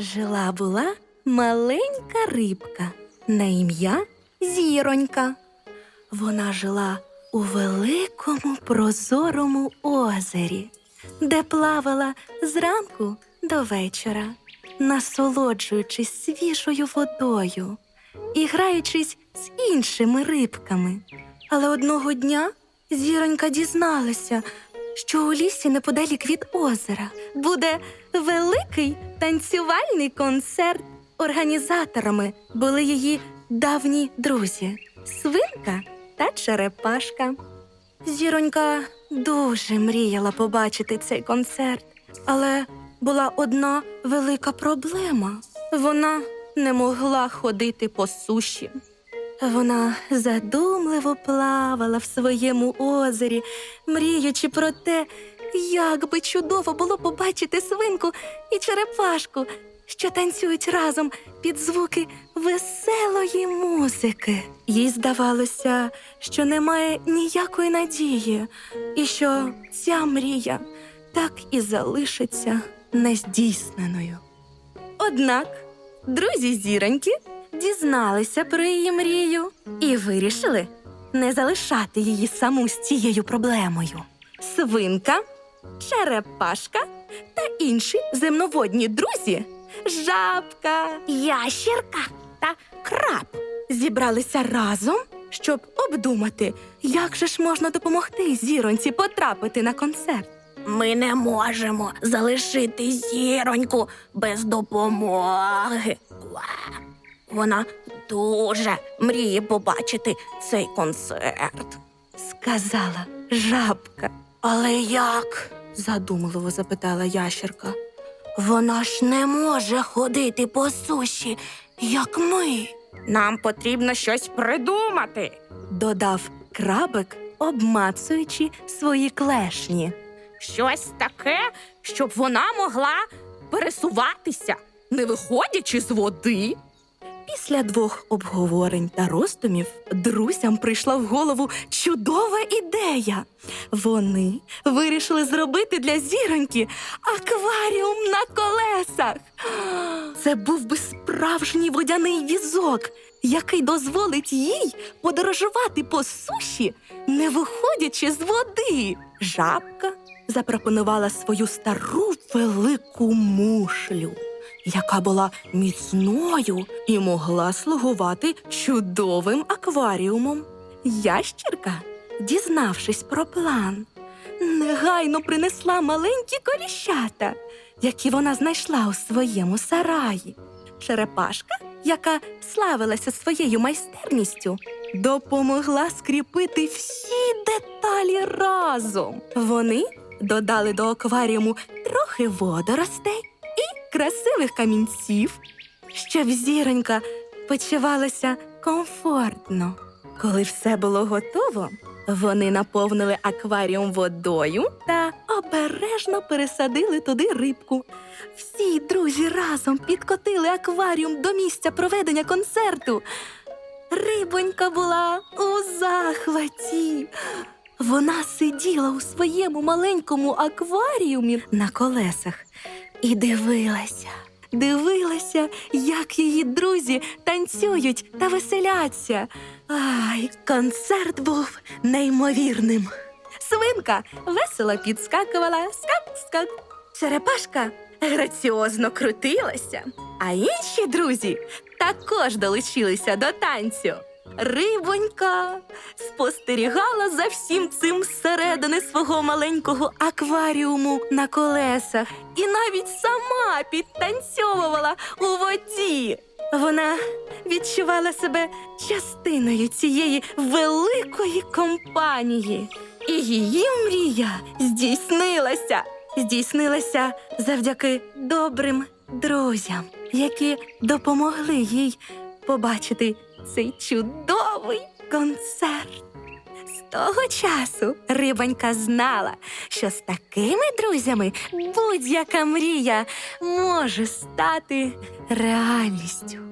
Жила була маленька рибка на ім'я Зіронька. Вона жила у великому прозорому озері, де плавала зранку до вечора, насолоджуючись свіжою водою і граючись з іншими рибками. Але одного дня зіронька дізналася, що у лісі неподалік від озера буде великий танцювальний концерт. Організаторами були її давні друзі свинка та черепашка. Зіронька дуже мріяла побачити цей концерт, але була одна велика проблема. Вона не могла ходити по суші. Вона задумливо плавала в своєму озері, мріючи про те, як би чудово було побачити свинку і черепашку, що танцюють разом під звуки веселої музики. Їй здавалося, що немає ніякої надії, і що ця мрія так і залишиться нездійсненою. Однак друзі зіроньки дізналися про її мрію і вирішили не залишати її саму з цією проблемою. Свинка, черепашка та інші земноводні друзі, жабка, ящірка та краб зібралися разом, щоб обдумати, як же ж можна допомогти зіроньці потрапити на концерт. Ми не можемо залишити зіроньку без допомоги. Вона дуже мріє побачити цей концерт. сказала жабка. Але як? Задумливо запитала ящерка. Вона ж не може ходити по суші, як ми. Нам потрібно щось придумати. Додав крабик, обмацуючи свої клешні. Щось таке, щоб вона могла пересуватися, не виходячи з води. Після двох обговорень та роздумів друзям прийшла в голову чудова ідея. Вони вирішили зробити для зіроньки акваріум на колесах. Це був би справжній водяний візок, який дозволить їй подорожувати по суші, не виходячи з води. Жабка запропонувала свою стару велику мушлю яка була міцною і могла слугувати чудовим акваріумом. Ящірка, дізнавшись про план, негайно принесла маленькі коліщата, які вона знайшла у своєму сараї. Черепашка, яка славилася своєю майстерністю, допомогла скріпити всі деталі разом. Вони додали до акваріуму трохи водоростей красивих камінців, щоб зіронька почувалася комфортно. Коли все було готово, вони наповнили акваріум водою та обережно пересадили туди рибку. Всі друзі разом підкотили акваріум до місця проведення концерту. Рибонька була у захваті. Вона сиділа у своєму маленькому акваріумі на колесах і дивилася, дивилася, як її друзі танцюють та веселяться. Ай, концерт був неймовірним. Свинка весело підскакувала, скак-скак. Черепашка граціозно крутилася, а інші друзі також долучилися до танцю. Рибонька спостерігала за всім цим зсередини свого маленького акваріуму на колесах і навіть сама підтанцьовувала у воді. Вона відчувала себе частиною цієї великої компанії, і її мрія здійснилася. Здійснилася завдяки добрим друзям, які допомогли їй побачити цей чудовий концерт. З того часу рибонька знала, що з такими друзями будь-яка мрія може стати реальністю.